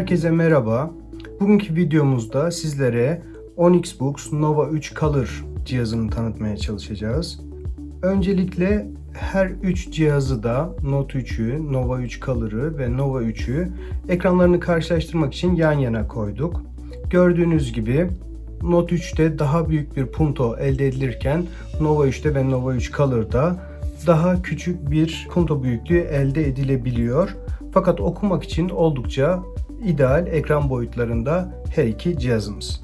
Herkese merhaba. Bugünkü videomuzda sizlere Onyx Books Nova 3 Color cihazını tanıtmaya çalışacağız. Öncelikle her 3 cihazı da Note 3'ü, Nova 3 Color'ı ve Nova 3'ü ekranlarını karşılaştırmak için yan yana koyduk. Gördüğünüz gibi Note 3'te daha büyük bir punto elde edilirken Nova 3'te ve Nova 3 Color'da daha küçük bir punto büyüklüğü elde edilebiliyor. Fakat okumak için oldukça ideal ekran boyutlarında her iki cihazımız.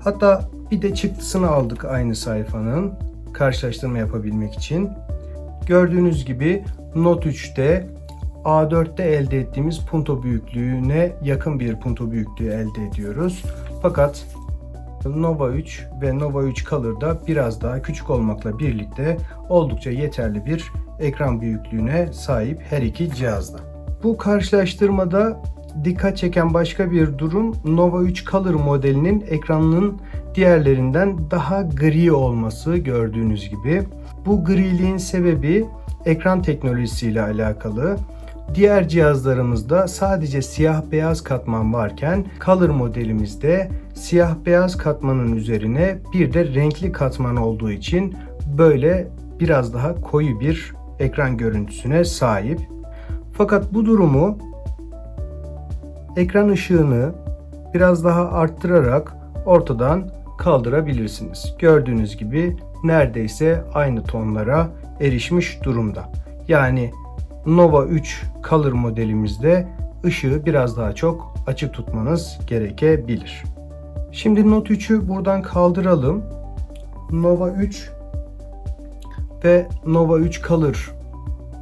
Hatta bir de çıktısını aldık aynı sayfanın karşılaştırma yapabilmek için. Gördüğünüz gibi Note 3'te A4'te elde ettiğimiz punto büyüklüğüne yakın bir punto büyüklüğü elde ediyoruz. Fakat Nova 3 ve Nova 3 Color'da biraz daha küçük olmakla birlikte oldukça yeterli bir ekran büyüklüğüne sahip her iki cihazda. Bu karşılaştırmada dikkat çeken başka bir durum Nova 3 Color modelinin ekranının diğerlerinden daha gri olması gördüğünüz gibi. Bu griliğin sebebi ekran teknolojisiyle alakalı. Diğer cihazlarımızda sadece siyah beyaz katman varken Color modelimizde siyah beyaz katmanın üzerine bir de renkli katman olduğu için böyle biraz daha koyu bir ekran görüntüsüne sahip. Fakat bu durumu ekran ışığını biraz daha arttırarak ortadan kaldırabilirsiniz. Gördüğünüz gibi neredeyse aynı tonlara erişmiş durumda. Yani Nova 3 Color modelimizde ışığı biraz daha çok açık tutmanız gerekebilir. Şimdi Note 3'ü buradan kaldıralım. Nova 3 ve Nova 3 Color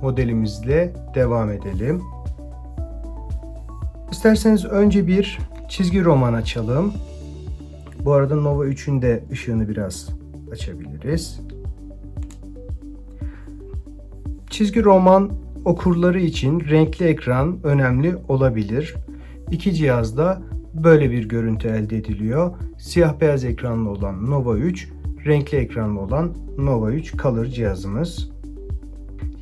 modelimizle devam edelim. İsterseniz önce bir çizgi roman açalım. Bu arada Nova 3'ün de ışığını biraz açabiliriz. Çizgi roman okurları için renkli ekran önemli olabilir. İki cihazda böyle bir görüntü elde ediliyor. Siyah beyaz ekranlı olan Nova 3, renkli ekranlı olan Nova 3 Color cihazımız.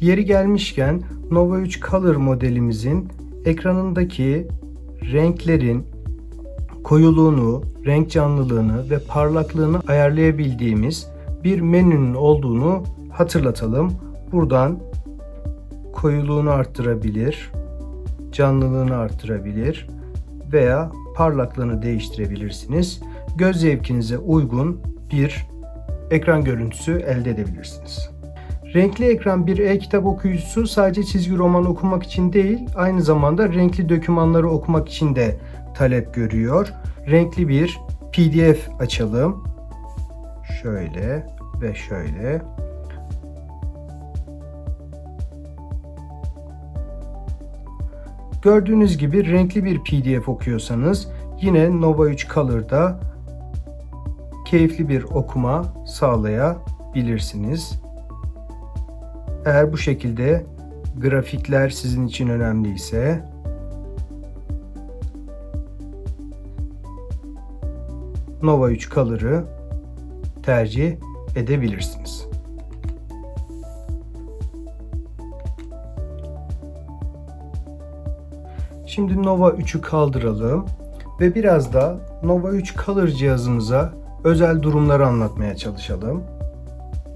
Yeri gelmişken Nova 3 Color modelimizin ekranındaki renklerin koyuluğunu, renk canlılığını ve parlaklığını ayarlayabildiğimiz bir menünün olduğunu hatırlatalım. Buradan koyuluğunu arttırabilir, canlılığını arttırabilir veya parlaklığını değiştirebilirsiniz. Göz zevkinize uygun bir ekran görüntüsü elde edebilirsiniz. Renkli ekran bir e-kitap okuyucusu sadece çizgi roman okumak için değil, aynı zamanda renkli dokümanları okumak için de talep görüyor. Renkli bir PDF açalım. Şöyle ve şöyle. Gördüğünüz gibi renkli bir PDF okuyorsanız yine Nova 3 Color'da keyifli bir okuma sağlayabilirsiniz. Eğer bu şekilde grafikler sizin için önemliyse Nova 3 Color'ı tercih edebilirsiniz. Şimdi Nova 3'ü kaldıralım ve biraz da Nova 3 Color cihazımıza özel durumları anlatmaya çalışalım.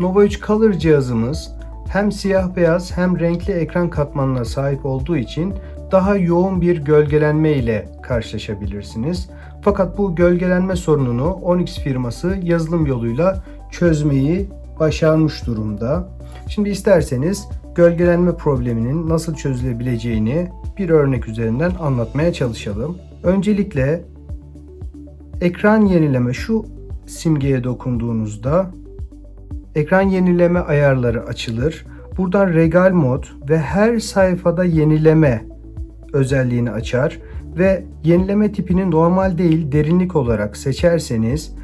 Nova 3 Color cihazımız hem siyah beyaz hem renkli ekran katmanına sahip olduğu için daha yoğun bir gölgelenme ile karşılaşabilirsiniz. Fakat bu gölgelenme sorununu Onyx firması yazılım yoluyla çözmeyi başarmış durumda. Şimdi isterseniz gölgelenme probleminin nasıl çözülebileceğini bir örnek üzerinden anlatmaya çalışalım. Öncelikle ekran yenileme şu simgeye dokunduğunuzda ekran yenileme ayarları açılır. Buradan regal mod ve her sayfada yenileme özelliğini açar ve yenileme tipini normal değil derinlik olarak seçerseniz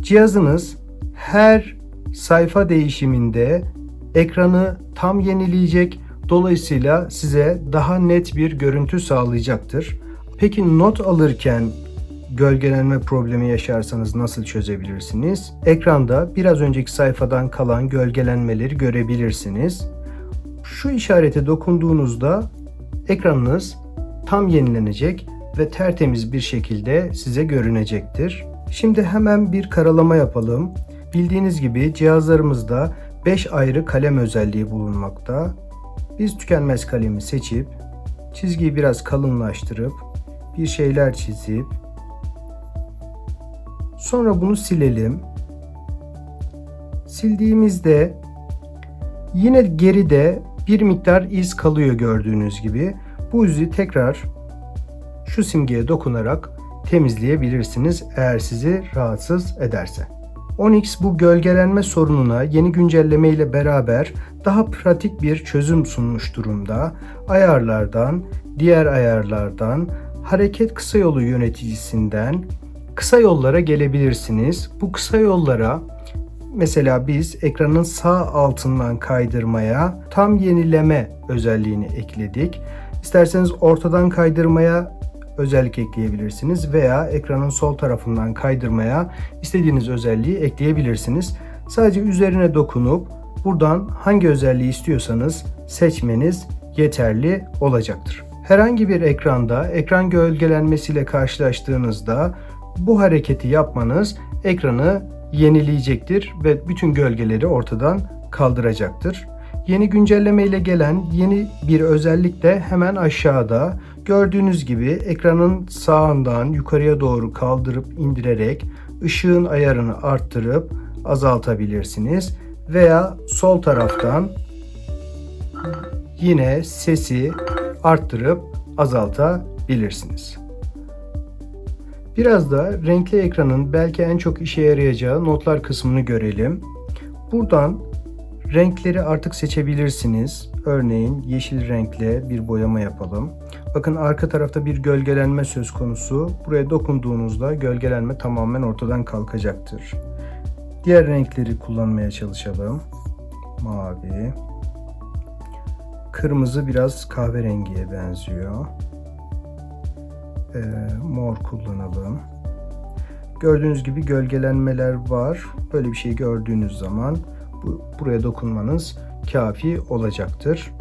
cihazınız her sayfa değişiminde ekranı tam yenileyecek dolayısıyla size daha net bir görüntü sağlayacaktır. Peki not alırken gölgelenme problemi yaşarsanız nasıl çözebilirsiniz? Ekranda biraz önceki sayfadan kalan gölgelenmeleri görebilirsiniz. Şu işarete dokunduğunuzda ekranınız tam yenilenecek ve tertemiz bir şekilde size görünecektir. Şimdi hemen bir karalama yapalım. Bildiğiniz gibi cihazlarımızda 5 ayrı kalem özelliği bulunmakta. Biz tükenmez kalemi seçip çizgiyi biraz kalınlaştırıp bir şeyler çizip sonra bunu silelim. Sildiğimizde yine geride bir miktar iz kalıyor gördüğünüz gibi. Bu izi tekrar şu simgeye dokunarak temizleyebilirsiniz eğer sizi rahatsız ederse. Onyx bu gölgelenme sorununa yeni güncelleme ile beraber daha pratik bir çözüm sunmuş durumda. Ayarlardan, diğer ayarlardan, hareket kısa yolu yöneticisinden kısa yollara gelebilirsiniz. Bu kısa yollara mesela biz ekranın sağ altından kaydırmaya tam yenileme özelliğini ekledik. İsterseniz ortadan kaydırmaya özellik ekleyebilirsiniz veya ekranın sol tarafından kaydırmaya istediğiniz özelliği ekleyebilirsiniz. Sadece üzerine dokunup buradan hangi özelliği istiyorsanız seçmeniz yeterli olacaktır. Herhangi bir ekranda ekran gölgelenmesiyle karşılaştığınızda bu hareketi yapmanız ekranı yenileyecektir ve bütün gölgeleri ortadan kaldıracaktır. Yeni güncelleme ile gelen yeni bir özellik de hemen aşağıda. Gördüğünüz gibi ekranın sağından yukarıya doğru kaldırıp indirerek ışığın ayarını arttırıp azaltabilirsiniz. Veya sol taraftan yine sesi arttırıp azaltabilirsiniz. Biraz da renkli ekranın belki en çok işe yarayacağı notlar kısmını görelim. Buradan renkleri artık seçebilirsiniz. Örneğin yeşil renkle bir boyama yapalım. Bakın arka tarafta bir gölgelenme söz konusu. Buraya dokunduğunuzda gölgelenme tamamen ortadan kalkacaktır. Diğer renkleri kullanmaya çalışalım. Mavi. Kırmızı biraz kahverengiye benziyor. Ee, mor kullanalım. Gördüğünüz gibi gölgelenmeler var. Böyle bir şey gördüğünüz zaman bu, buraya dokunmanız kafi olacaktır.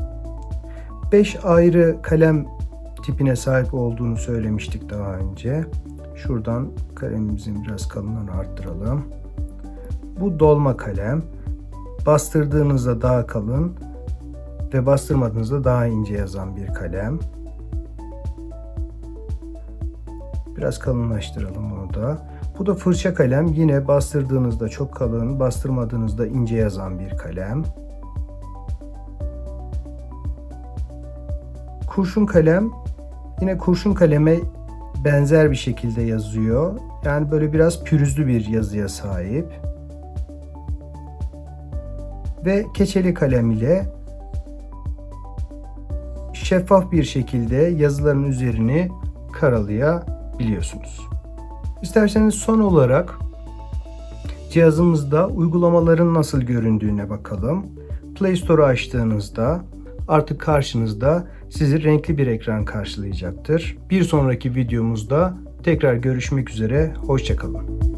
5 ayrı kalem tipine sahip olduğunu söylemiştik daha önce. Şuradan kalemimizin biraz kalınlığını arttıralım. Bu dolma kalem. Bastırdığınızda daha kalın ve bastırmadığınızda daha ince yazan bir kalem. Biraz kalınlaştıralım bunu da. Bu da fırça kalem. Yine bastırdığınızda çok kalın, bastırmadığınızda ince yazan bir kalem. Kurşun kalem yine kurşun kaleme benzer bir şekilde yazıyor. Yani böyle biraz pürüzlü bir yazıya sahip. Ve keçeli kalem ile şeffaf bir şekilde yazıların üzerini karalayabiliyorsunuz. İsterseniz son olarak cihazımızda uygulamaların nasıl göründüğüne bakalım. Play Store'u açtığınızda artık karşınızda sizi renkli bir ekran karşılayacaktır. Bir sonraki videomuzda tekrar görüşmek üzere, hoşçakalın.